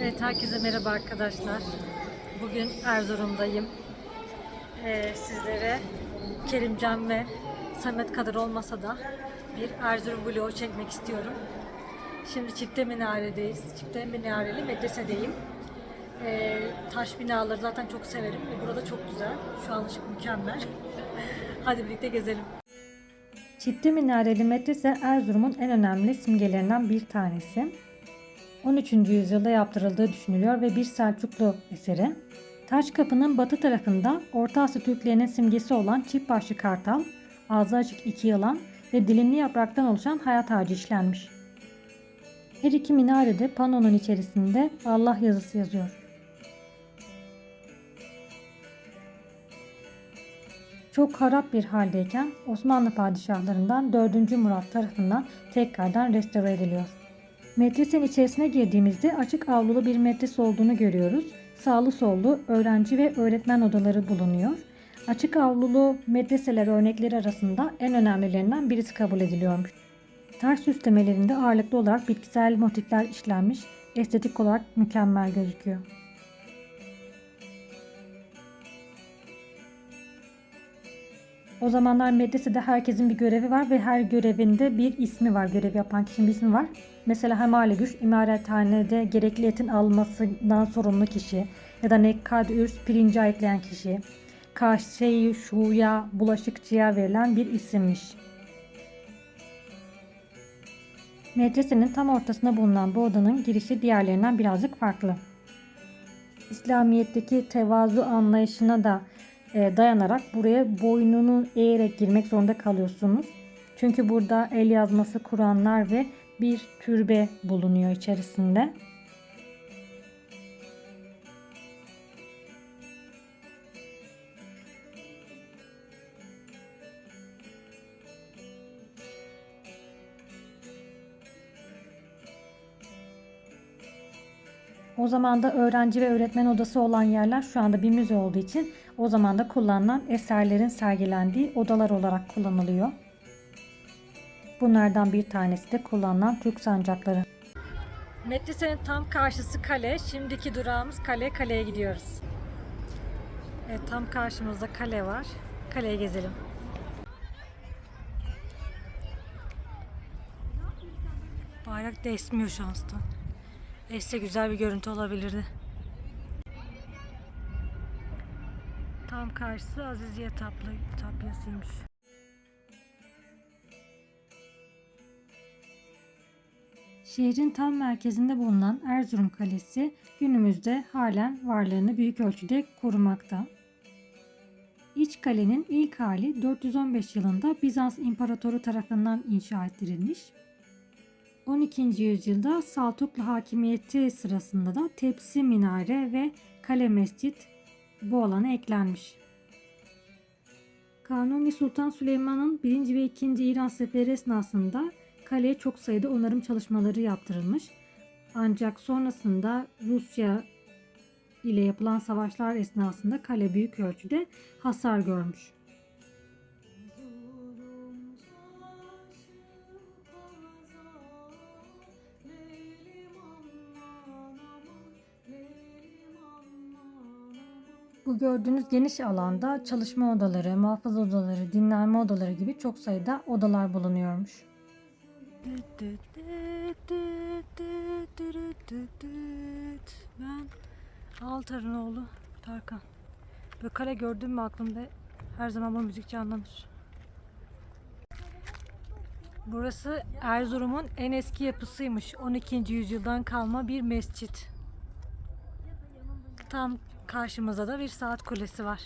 Evet, herkese merhaba arkadaşlar. Bugün Erzurum'dayım. Ee, sizlere Kerimcan ve Samet kadar olmasa da bir Erzurum vlogu çekmek istiyorum. Şimdi Çifte Minare'deyiz. Çifte Minareli medresedeyim. Ee, taş binaları zaten çok severim ve burada çok güzel. Şu an ışık mükemmel. Hadi birlikte gezelim. Çifte Minareli Medrese Erzurum'un en önemli simgelerinden bir tanesi. 13. yüzyılda yaptırıldığı düşünülüyor ve bir Selçuklu eseri. Taş kapının batı tarafında Orta Asya Türklerinin simgesi olan çift başlı kartal, ağzı açık iki yılan ve dilimli yapraktan oluşan hayat ağacı işlenmiş. Her iki minarede panonun içerisinde Allah yazısı yazıyor. Çok harap bir haldeyken Osmanlı padişahlarından 4. Murat tarafından tekrardan restore ediliyor. Medresenin içerisine girdiğimizde açık avlulu bir medrese olduğunu görüyoruz. Sağlı sollu öğrenci ve öğretmen odaları bulunuyor. Açık avlulu medreseler örnekleri arasında en önemlilerinden birisi kabul ediliyormuş. Taş süslemelerinde ağırlıklı olarak bitkisel motifler işlenmiş, estetik olarak mükemmel gözüküyor. O zamanlar medresede herkesin bir görevi var ve her görevinde bir ismi var. Görev yapan kişinin bir ismi var. Mesela Hemale Güç imarethanede gerekli etin almasından sorumlu kişi ya da Nekkad Ürs pirinci ayıklayan kişi. Kaşe-i Şu'ya bulaşıkçıya verilen bir isimmiş. Medresenin tam ortasında bulunan bu odanın girişi diğerlerinden birazcık farklı. İslamiyet'teki tevazu anlayışına da e, dayanarak buraya boynunu eğerek girmek zorunda kalıyorsunuz. Çünkü burada el yazması Kur'anlar ve bir türbe bulunuyor içerisinde. O zaman da öğrenci ve öğretmen odası olan yerler şu anda bir müze olduğu için o zaman da kullanılan eserlerin sergilendiği odalar olarak kullanılıyor. Bunlardan bir tanesi de kullanılan Türk sancakları. Medresenin tam karşısı kale. Şimdiki durağımız kale. Kaleye gidiyoruz. Evet, tam karşımızda kale var. Kaleye gezelim. Bayrak da esmiyor şanstan. Güzel bir görüntü olabilirdi. Tam karşısı Aziziye Taplı, Tapyasıymış. Şehrin tam merkezinde bulunan Erzurum Kalesi günümüzde halen varlığını büyük ölçüde korumakta. İç kalenin ilk hali 415 yılında Bizans İmparatoru tarafından inşa ettirilmiş. 12. yüzyılda Saltuklu hakimiyeti sırasında da tepsi minare ve kale mescit bu alana eklenmiş. Kanuni Sultan Süleyman'ın 1. ve 2. İran seferi esnasında kaleye çok sayıda onarım çalışmaları yaptırılmış. Ancak sonrasında Rusya ile yapılan savaşlar esnasında kale büyük ölçüde hasar görmüş. Bu gördüğünüz geniş alanda çalışma odaları, muhafaza odaları, dinlenme odaları gibi çok sayıda odalar bulunuyormuş. Ben Altar'ın Tarkan. Böyle kale gördüm mü aklımda her zaman bu müzik canlanır. Burası Erzurum'un en eski yapısıymış. 12. yüzyıldan kalma bir mescit. Tam karşımızda da bir saat kulesi var.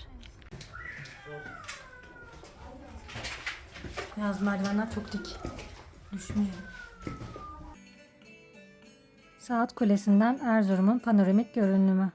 Yaz merdivenler çok dik. Düşmüyor. Saat kulesinden Erzurum'un panoramik görünümü.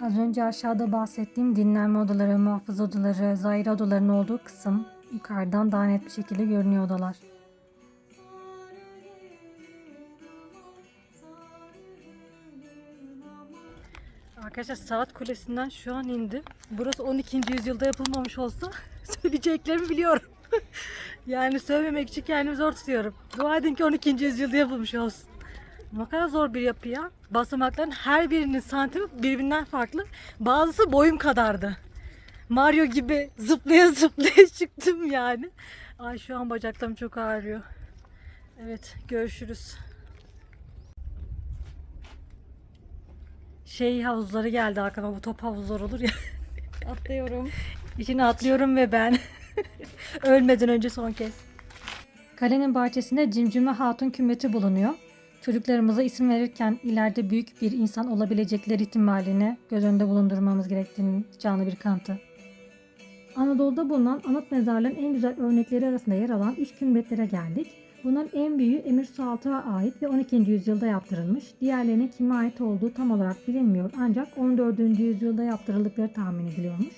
Az önce aşağıda bahsettiğim dinlenme odaları, muhafız odaları, zaire odalarının olduğu kısım Yukarıdan daha net bir şekilde görünüyor odalar. Arkadaşlar Saat Kulesi'nden şu an indim. Burası 12. yüzyılda yapılmamış olsa söyleyeceklerimi biliyorum. yani söylememek için kendimi zor tutuyorum. Dua edin ki 12. yüzyılda yapılmış olsun. Ne kadar zor bir yapı ya. Basamakların her birinin santimi birbirinden farklı. Bazısı boyum kadardı. Mario gibi zıplaya zıplaya çıktım yani. Ay şu an bacaklarım çok ağrıyor. Evet görüşürüz. Şey havuzları geldi aklıma bu top havuzları olur ya. Atlıyorum. İçine atlıyorum ve ben. Ölmeden önce son kez. Kalenin bahçesinde Cimcime Hatun kümmeti bulunuyor. Çocuklarımıza isim verirken ileride büyük bir insan olabilecekleri ihtimalini göz önünde bulundurmamız gerektiğinin canlı bir kanıtı. Anadolu'da bulunan anıt mezarların en güzel örnekleri arasında yer alan üç kümbetlere geldik. Bunların en büyüğü Emir Sualtı'ya ait ve 12. yüzyılda yaptırılmış. Diğerlerinin kime ait olduğu tam olarak bilinmiyor ancak 14. yüzyılda yaptırıldıkları tahmin ediliyormuş.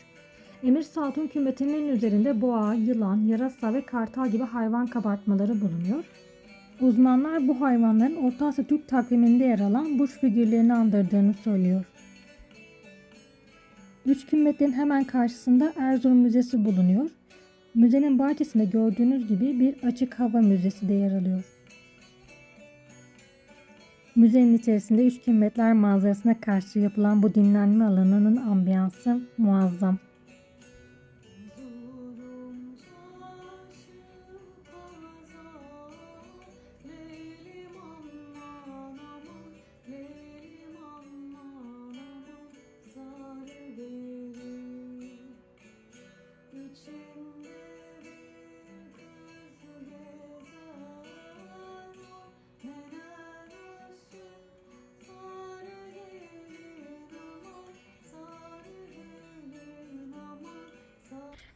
Emir Saltun kümbetinin üzerinde boğa, yılan, yarasa ve kartal gibi hayvan kabartmaları bulunuyor. Uzmanlar bu hayvanların Orta Asya Türk takviminde yer alan burç figürlerini andırdığını söylüyor. Üç kümbetlerin hemen karşısında Erzurum Müzesi bulunuyor. Müzenin bahçesinde gördüğünüz gibi bir açık hava müzesi de yer alıyor. Müzenin içerisinde üç kümbetler manzarasına karşı yapılan bu dinlenme alanının ambiyansı muazzam.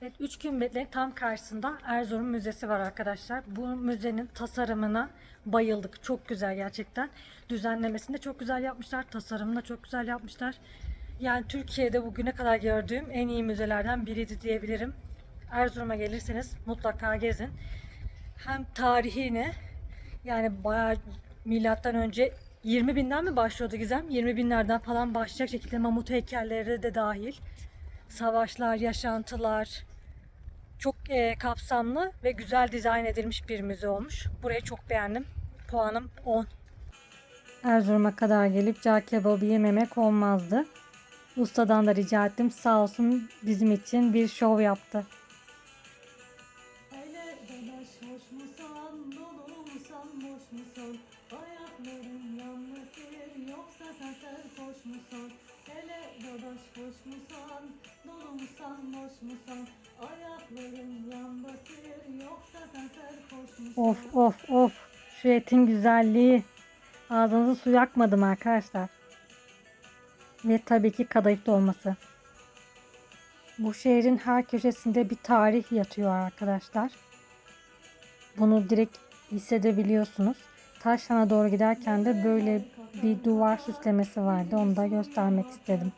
Evet, üç kümbetlerin tam karşısında Erzurum Müzesi var arkadaşlar. Bu müzenin tasarımına bayıldık. Çok güzel gerçekten. Düzenlemesini de çok güzel yapmışlar. Tasarımını da çok güzel yapmışlar. Yani Türkiye'de bugüne kadar gördüğüm en iyi müzelerden biriydi diyebilirim. Erzurum'a gelirseniz mutlaka gezin. Hem tarihini yani bayağı milattan önce 20 binden mi başlıyordu Gizem? 20 binlerden falan başlayacak şekilde mamut heykelleri de dahil. Savaşlar, yaşantılar, çok e, kapsamlı ve güzel dizayn edilmiş bir müze olmuş. Burayı çok beğendim. Puanım 10. Erzurum'a kadar gelip cağ kebabı yememek olmazdı. Ustadan da rica ettim. Sağ olsun bizim için bir şov yaptı. Ayakların yanmasın, yoksa sen serhoş musun? Dadaş hoş musan, dolu musan, boş musun? Ayakların yanmasın, yoksa sen serhoş musun? Of of of. Şu etin güzelliği. Ağzınızı su yakmadım arkadaşlar. Ve tabii ki kadayıf dolması. Bu şehrin her köşesinde bir tarih yatıyor arkadaşlar. Bunu direkt hissedebiliyorsunuz. Taşhan'a doğru giderken de böyle bir duvar süslemesi vardı. Onu da göstermek istedim.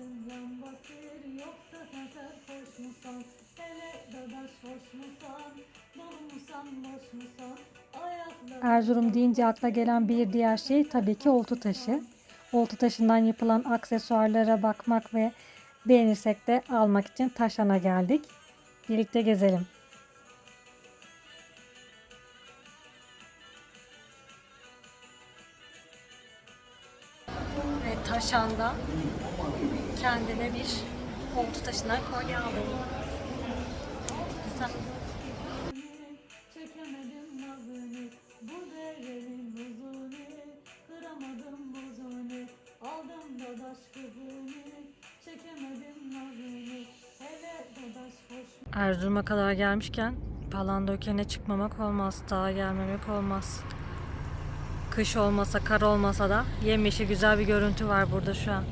Yan basır yoksa sen serhoş musan Hele dadaş hoş musan dolu musan boş musan Erzurum deyince akla gelen bir diğer şey tabii ki oltu taşı. Oltu taşından yapılan aksesuarlara bakmak ve beğenirsek de almak için Taşan'a geldik. Birlikte gezelim. Ve Taşan'da kendime bir oltu taşından kolye aldım. Güzel. Çekemedim nazını Bu derenin buzunu Kıramadım buzunu Aldım dadaş kızını Çekemedim nazını Hele dadaş hoş Erzurum'a kadar gelmişken Palandöken'e çıkmamak olmaz. Dağa gelmemek olmaz. Kış olmasa, kar olmasa da yemyeşil güzel bir görüntü var burada şu an.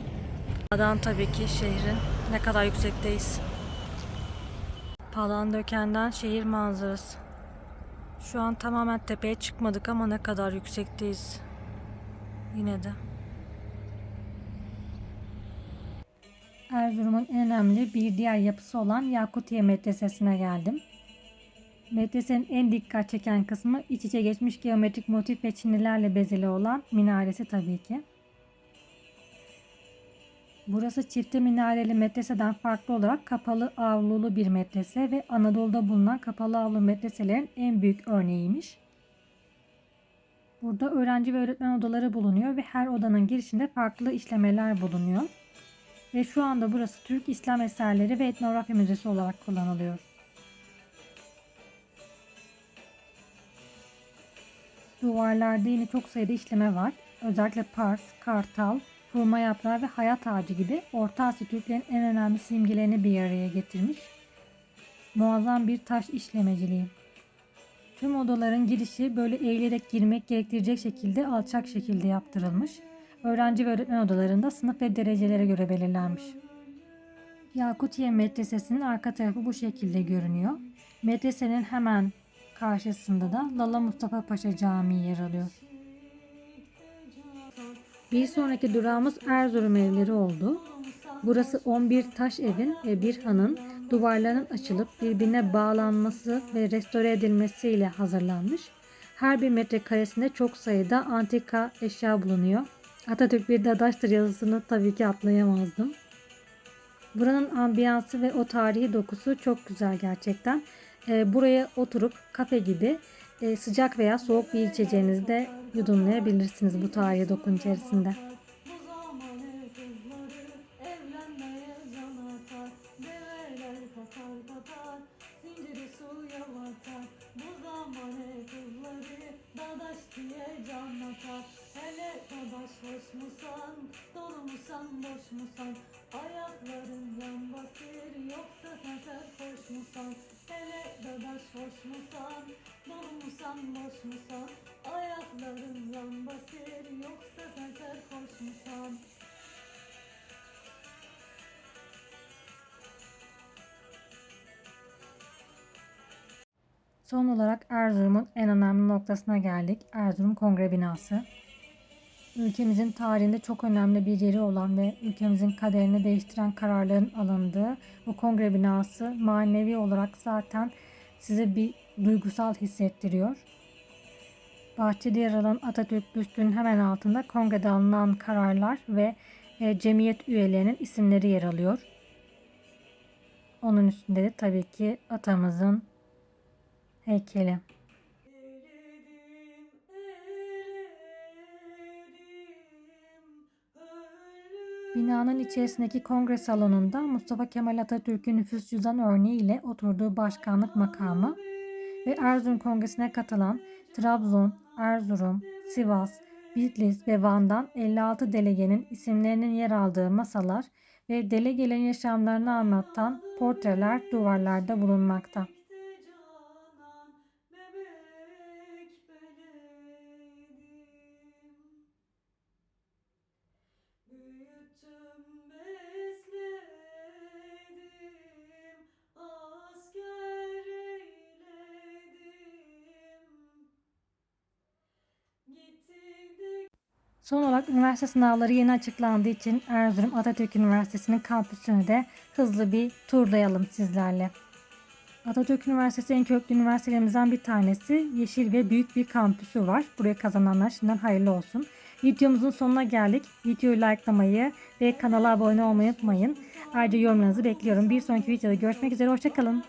Dağdan tabii ki şehrin ne kadar yüksekteyiz. Palandöken'den şehir manzarası. Şu an tamamen tepeye çıkmadık ama ne kadar yüksekteyiz. yine de. Erzurum'un en önemli bir diğer yapısı olan Yakutiye Medresesi'ne geldim. Medresenin en dikkat çeken kısmı iç içe geçmiş geometrik motif ve çinilerle bezeli olan minaresi tabii ki. Burası çifte minareli medreseden farklı olarak kapalı avlulu bir medrese ve Anadolu'da bulunan kapalı avlu medreselerin en büyük örneğiymiş. Burada öğrenci ve öğretmen odaları bulunuyor ve her odanın girişinde farklı işlemeler bulunuyor. Ve şu anda burası Türk İslam Eserleri ve Etnografya Müzesi olarak kullanılıyor. Duvarlarda yine çok sayıda işleme var. Özellikle Pars, Kartal, hurma yaprağı ve hayat ağacı gibi Orta Asya Türklerin en önemli simgelerini bir araya getirmiş. Muazzam bir taş işlemeciliği. Tüm odaların girişi böyle eğilerek girmek gerektirecek şekilde alçak şekilde yaptırılmış. Öğrenci ve öğretmen odalarında sınıf ve derecelere göre belirlenmiş. Yakutiye Medresesi'nin arka tarafı bu şekilde görünüyor. Medresenin hemen karşısında da Lala Mustafa Paşa Camii yer alıyor. Bir sonraki durağımız Erzurum evleri oldu. Burası 11 taş evin ve bir hanın duvarların açılıp birbirine bağlanması ve restore edilmesiyle hazırlanmış. Her bir metrekaresinde çok sayıda antika eşya bulunuyor. Atatürk bir dadaştır yazısını tabii ki atlayamazdım. Buranın ambiyansı ve o tarihi dokusu çok güzel gerçekten. Ee, buraya oturup kafe gibi e, sıcak veya soğuk bir içeceğinizi de yudumlayabilirsiniz bu tarihi dokun içerisinde. Hoş musan dolu musan boş musan Ayakların yan basır yoksa sen serhoş musan Hele dadaş hoş musan dolu musan boş musan Ayakların yan basır yoksa sen serhoş musan Son olarak Erzurum'un en önemli noktasına geldik. Erzurum Kongre Binası. Ülkemizin tarihinde çok önemli bir yeri olan ve ülkemizin kaderini değiştiren kararların alındığı bu kongre binası manevi olarak zaten size bir duygusal hissettiriyor. Bahçede yer alan Atatürk büstünün hemen altında kongrede alınan kararlar ve e, cemiyet üyelerinin isimleri yer alıyor. Onun üstünde de tabii ki atamızın heykeli. Binanın içerisindeki kongre salonunda Mustafa Kemal Atatürk'ün nüfus cüzdan örneğiyle oturduğu başkanlık makamı ve Erzurum Kongresi'ne katılan Trabzon, Erzurum, Sivas, Bitlis ve Van'dan 56 delegenin isimlerinin yer aldığı masalar ve delegelerin yaşamlarını anlatan portreler duvarlarda bulunmakta. Son olarak üniversite sınavları yeni açıklandığı için Erzurum Atatürk Üniversitesi'nin kampüsünü de hızlı bir turlayalım sizlerle. Atatürk Üniversitesi en köklü üniversitelerimizden bir tanesi. Yeşil ve büyük bir kampüsü var. Buraya kazananlar şimdiden hayırlı olsun. Videomuzun sonuna geldik. Videoyu likelamayı ve kanala abone olmayı unutmayın. Ayrıca yorumlarınızı bekliyorum. Bir sonraki videoda görüşmek üzere. Hoşçakalın.